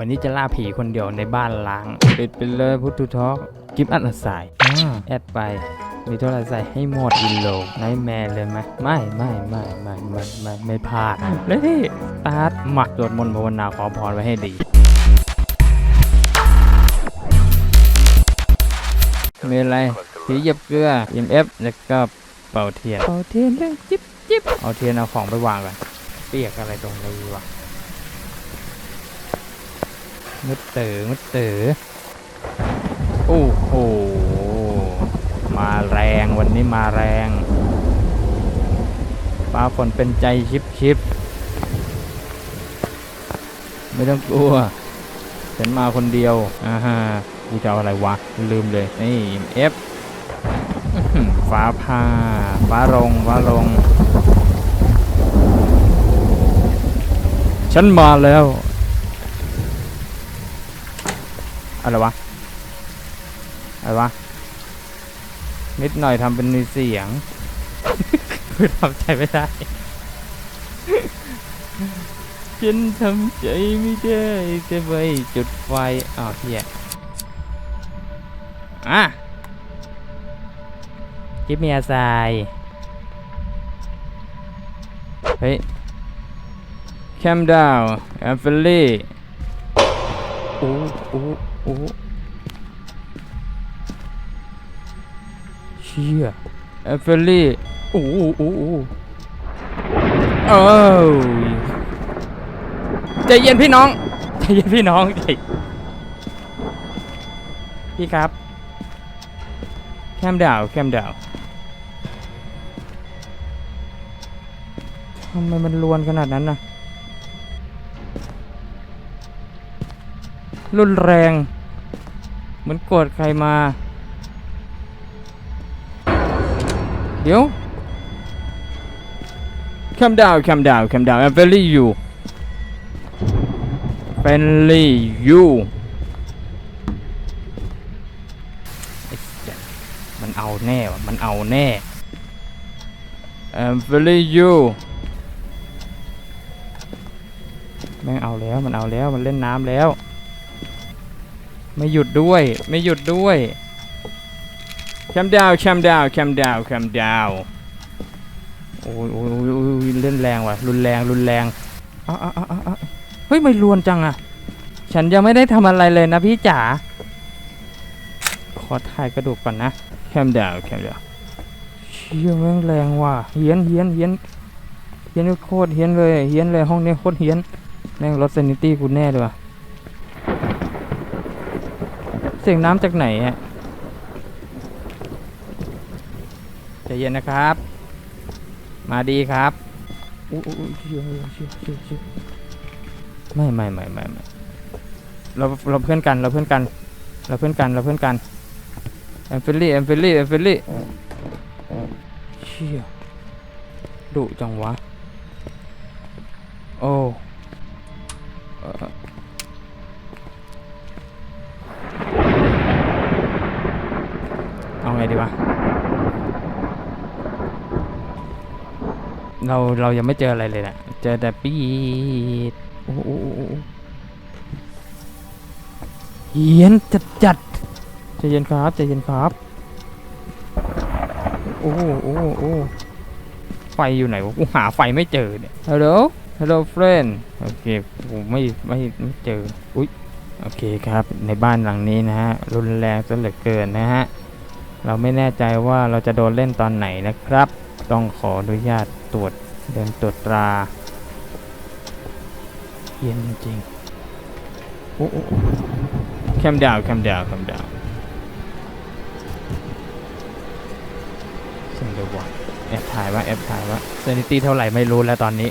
วันนี้จะล่าผีคนเดียวในบ้านล้าง ปิดไปเลยพุทธุทอกกิฟอัดสายอ่าแอดไปมีโทรศัพท์ให้หมดอินโลไนแมนเลยไหมไม่ไม่ไม่ไม่ไม่ไม่ไม่พลาดเลยที่สตาร์ทหมักสวดมนต์ภาวนาขอพรไว้ให้ดีมีอะไรผีเหยียบเกลือ EMF แล้วก็เป่าเทียนเป่าเทียนเรื่องจิบจิบเอาเทียนเอาของไปวางก่อนเปียกอะไรตรงนี้วะ งดเต๋องดเต๋อโอ้โห มาแรงวันนี้มาแรงฟ้าฝนเป็นใจชิบชิบไม่ต้องกลัวฉันมาคนเดียวอ่าฮะกูจะเอาอะไรวะ ลืมเลย นี่ F อื้อหือฟ้าผ่าฟ้าลงฟ้าลง ฉันมาแล้ว อะไรวะ อะไรวะ นิดหน่อยทำเป็นมีเสียงคือทำใจไม่ได้ ฉันทำใจไม่ได้จะไปจุดไฟอ้าวเฮียอะกิฟมีอาไซเฮ้ย calm down I'm friendly โอ้โอ้ โอ้เชี่ย I'm friendly โอ้โอ้โอ้โอ้โอ้ใจเย็นพี่น้องใจเย็นพี่น้องใจพี่ครับ แคมดาวแคมดาวทำไมมันลวนขนาดนั้นนะ รุนแรง เหมือนโกรธใครมา เดี๋ยว calm down calm down calm down I'm very you friendly you มันเอาแน่วะมันเอาแน่ I'm friendly you แม่งเอาแล้วมันเอาแล้วมันเล่นน้ำแล้ว ไม่หยุดด้วย ไม่หยุดด้วย calm down calm down calm down calm down โอ้ยโอ้ยโอ้ยเล่นแรงว่ะ รุนแรงรุนแรงอ้าอ้าอ้าวอ้าวเฮ้ยไม่รวนจังอะฉันยังไม่ได้ทำอะไรเลยนะพี่จ๋าขอถ่ายกระดูกก่อนนะแคมดาวแคมดาวเชี่ยแม่งแรงว่ะเฮียนเฮียนเฮียนเฮียนโคตรเฮียนเลยเฮียนเลยห้องนี้โคตรเฮียนแม่งลดเซนิตี้กูแน่เลยว่ะเสียงน้ำจากไหนฮะใจเย็นนะครับ มาดีครับอู้อู้อู้เชี่ยเชี่ยเชี่ยเชี่ยไม่ไม่ไม่ไม่ไม่เราเราเพื่อนกันเราเพื่อนกัน เราเพื่อนกันเราเพื่อนกันแอมเฟลลี่แอมเฟลลี่แอมเฟลลี่เชี่ยดุจังวะ โอ้ ดีวะเราเรายังไม่เจออะไรเลยนะเจอแต่ปีดโอ้โหโอ้โหโอ้โหเฮียนจัดจัดใจเย็นครับใจเย็นครับ โอ้โหโอ้โหโอ้โหไฟอยู่ไหนวะกูหาไฟไม่เจอเนี่ยฮัลโหลฮัลโหลเฟรนโอเคผมไม่ไม่ไม่เจอ อุ้ยโอเคครับ ในบ้านหลังนี้นะฮะ รุนแรงซะเหลือเกินนะฮะ เราไม่แน่ใจว่าเราจะโดนเล่นตอนไหนนะครับ ต้องขออนุญาตตรวจเดินตรวจตราเย็นจริงโอ้โอ้แคมดาวแคมดาวแคมดาวเสียงเดียววะแอบถ่ายว่าแอบถ่ายว่าเซนิตี้เท่าไหร่ไม่รู้แล้วตอนนี้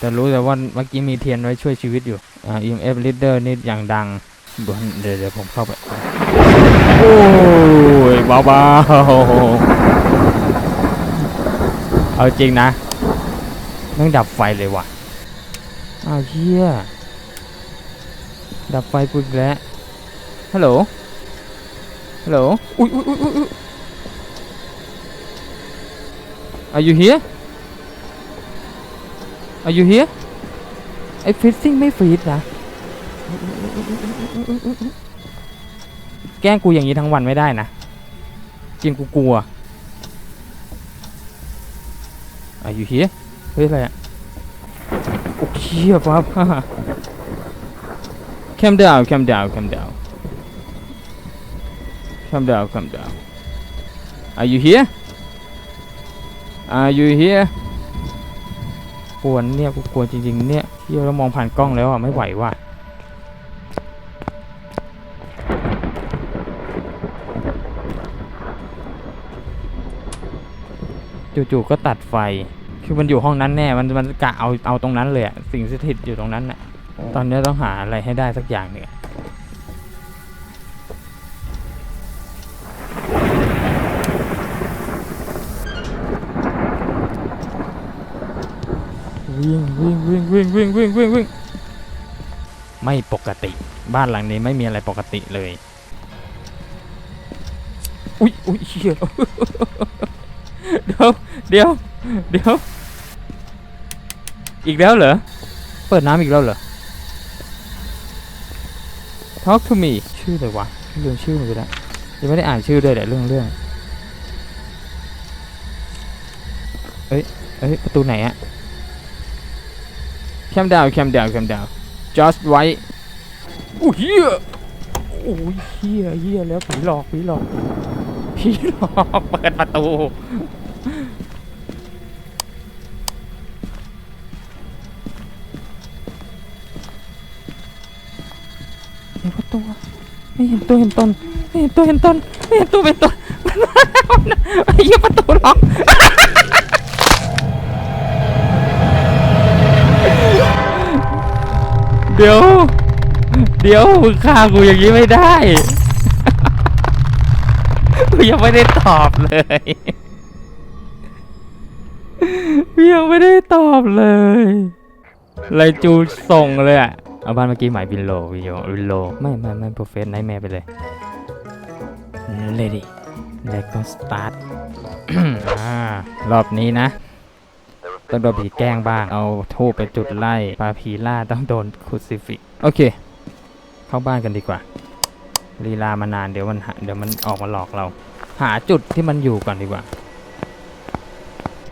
แต่รู้แต่ว่าเมื่อกี้มีเทียนไว้ช่วยชีวิตอยู่อ่า EMF leader นี่อย่างดังเดี๋ยวเดี๋ยวผมเข้าไปโอ้ เบาๆเอาจริงนะแม่งดับไฟเลยว่ะอ้าวเฮียดับไฟปุ๊บแล้วฮัลโหลฮัลโหลอุ้ยอุ้ยอุ้ยอุ้ย Are you here Are you here ไอ้ฟิซซิ่งไม่ฟีดนะแกล้งกูอย่างนี้ทั้งวันไม่ได้นะ จริงกูกลัวอายุเฮียเฮ้ยอะไรอะโอ้เชี่ยปั๊บ calm down calm down calm down calm down calm down are you here are you here กวนเนี่ยกูกลัวจริงๆเนี่ยเที่ยวแล้วมองผ่านกล้องแล้วอะไม่ไหวว่ะ จู่ๆก็ตัดไฟ คือมันอยู่ห้องนั้นแน่ มันมันกะเอาเอาตรงนั้นเลยอะสิ่งสถิตอยู่ตรงนั้นน่ะ ตอนนี้ต้องหาอะไรให้ได้สักอย่างหนึ่งอะวิ่งวิ่งวิ่งวิ่งวิ่งวิ่งวิ่งวิ่งไม่ปกติ บ้านหลังนี้ไม่มีอะไรปกติเลย อุ๊ยอุ๊ยเชี่ยเดี๋ยว เดี๋ยว เดี๋ยว อีกแล้วเหรอ เปิดน้ำอีกแล้วเหรอ Talk to me ชื่ออะไรวะเรื่องชื่อมันไปแล้วยังไม่ได้อ่านชื่อด้วยแต่เรื่องเรื่องเอ้ยเอ้ย ประตูไหนอะ Calm down calm down calm down just right อุ้ยเฮียโอ้ยเฮียเฮียแล้วผีหลอกผีหลอกผีหลอก เปิดประตู ไม่เห็นตัวเห็นตนไม่เห็นตัวเห็นตนไม่เห็นตัวเห็นตนมันมาแล้วนะไอ้เหี้ยประตูล็อกเดี๋ยว เดี๋ยวมึงฆ่ากูอย่างนี้ไม่ได้ กูยังไม่ได้ตอบเลยยังไม่ได้ตอบเลยไรจูส่งเลยอะ เอาบ้านเมื่อกี้หมายวินโลวินโลวินโลไม่ไม่ไม่โปรเฟสไนท์แมร์ไปเลย Ready Let go start อ่ารอบนี้นะ ต้องโดนผีแกล้งบ้าง เอาทูบไปจุดไล่ปลาผีล่าต้องโดนคูซิฟิก โอเค เข้าบ้านกันดีกว่าลีลามานานเดี๋ยวมันเดี๋ยวมันออกมาหลอกเรา หาจุดที่มันอยู่ก่อนดีกว่า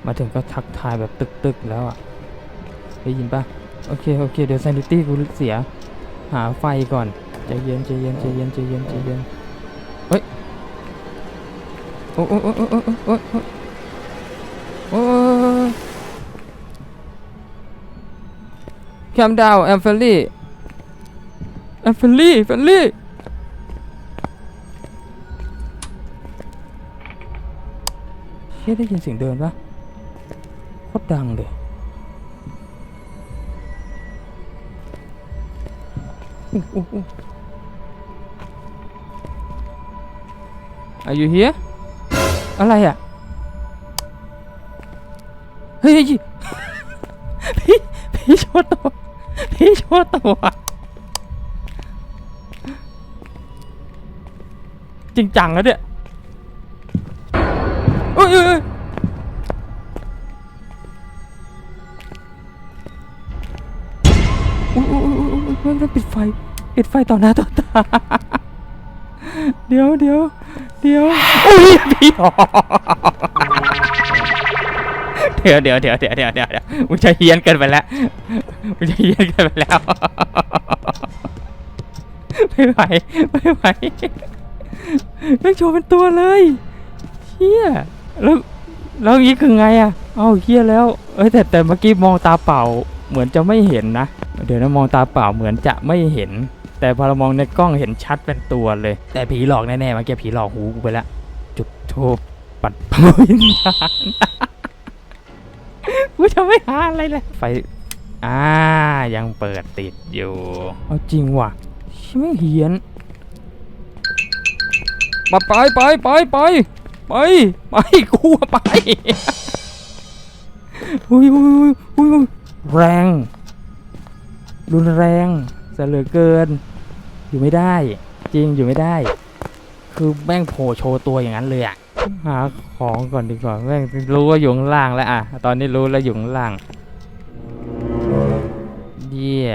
มาถึงก็ทักทายแบบตึกๆแล้วอะ ได้ยินปะ โอเคโอเคเดี๋ยวซนิตี้กูเสีย หาไฟก่อนใจเย็นใจเย็นใจเย็นใจเย็นใจเย็นเฮ้ยโอ้โอ้โอ้โอ้โอ้โอ้โแคมดาวแอมเฟลลี่แอมเฟลลี่เฟลลี่เฮ้ยได้ยินเสียงเดินปะโคตรดังเลย Are you here อะไรอะ เฮ้ยพี่พี่โชว์ตัวพี่โชว์ตัวจริงจังแล้วเนี่ยเอ้ย ฟปิดไฟต่อหน้าต่อตา เดี๋ยวเดี๋ยวเดี๋ยวอุ้ยพี่หอกเดี๋ยวเดี๋ยวเดี๋ยวเดี๋ยวเดี๋ยวเดี๋ยวเดี๋ยวมึงจะเฮี้ยนเกินไปแล้วมึงจะเฮี้ยนเกินไปแล้ว ไม่ไหวไม่ไหวไม่โชว์เป็นตัวเลยเฮียแล้วแล้วอย่างนี้คือไงอะ เอ้าเฮียแล้ว เอ้ยแต่แต่เมื่อกี้มองตาเปล่า เหมือนจะไม่เห็นนะ เดี๋ยวนะมองตาเปล่าเหมือนจะไม่เห็น แต่พอเรามองในกล้องเห็นชัดเป็นตัวเลย แต่ผีหลอกแน่ๆเมื่อกี้ผีหลอกหูกูไปแล้วจุดทูบปัดเป่าวิญญาณกูจะไม่หาอะไรเลยไฟอ่ายังเปิดติดอยู่เอาจริงว่ะชิไม่เหียนมาไปไปไปไปไปไปกูไปหุยอุ้ยอุ้ยอุ้ย แรง รุนแรงเหลือเกิน อยู่ไม่ได้ จริงอยู่ไม่ได้ คือแม่งโผล่โชว์ตัวอย่างนั้นเลยอะหาของก่อนดีกว่าแม่งรู้ว่าอยู่ข้างล่างแล้วอะตอนนี้รู้แล้วอยู่ข้างล่างเยี่ย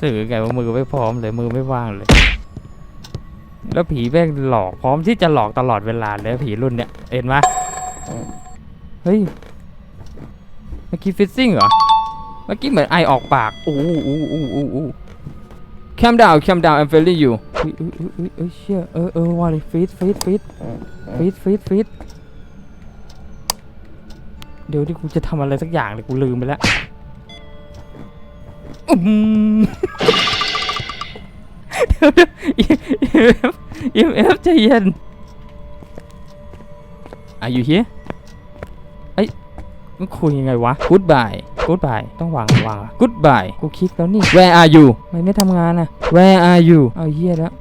สื่อไงว่ามือไม่พร้อมเลยมือไม่ว่างเลย แล้วผีแม่งหลอกพร้อมที่จะหลอกตลอดเวลาเลยผีรุ่นเนี้ยเห็นไหมเฮ้ย มื่อกี้ฟิซซิ่งเหรอ เมื่อกี้เหมือนไอออกปากอู้อู้อู้อู้อู้ calm down calm down I'm feeling you เฮ้ยเอ้ยเอ้ยเอ้ยเอ้ยเชี่ยเออเออว่าเลยฟีดฟีดฟีดฟีดฟีดฟีดเดี๋ยวที่กูจะทำอะไรสักอย่างเลยกูลืมไปแล้วอืมเดี๋ยวเดี๋ยว EMF EMF ใจเย็น Are you here มันคุยยังไงวะ Goodbye Goodbye ต้องวางวางอะ Goodbye กูคลิกแล้วนี่ Where are you ไม่ไม่ทำงานอะ Where are you เอาเหี้ยแล้ว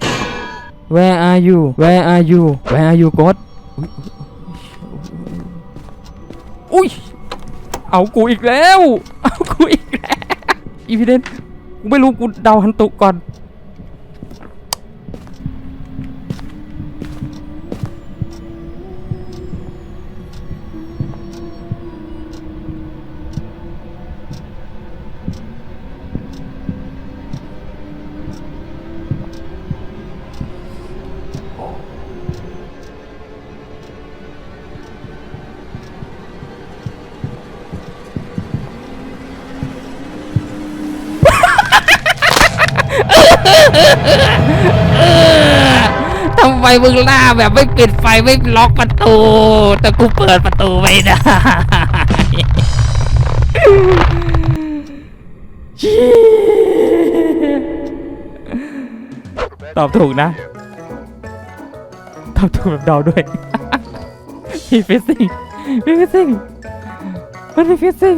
Where are you Where are you Where are you God อุ๊ยอุ๊ยอุ๊ยเอากูอีกแล้ว เอากูอีกแล้วอีพีเดนกูไม่รู้กูเดาฮันตุก่อน ทำไมมึงล่าแบบไม่ปิดไฟไม่ล็อกประตู แต่กูเปิดประตูไม่ได้ตอบถูกนะ ตอบถูกแบบเดาด้วยมีฟิซซิ่งมีฟิซซิ่งมันมีฟิซซิ่ง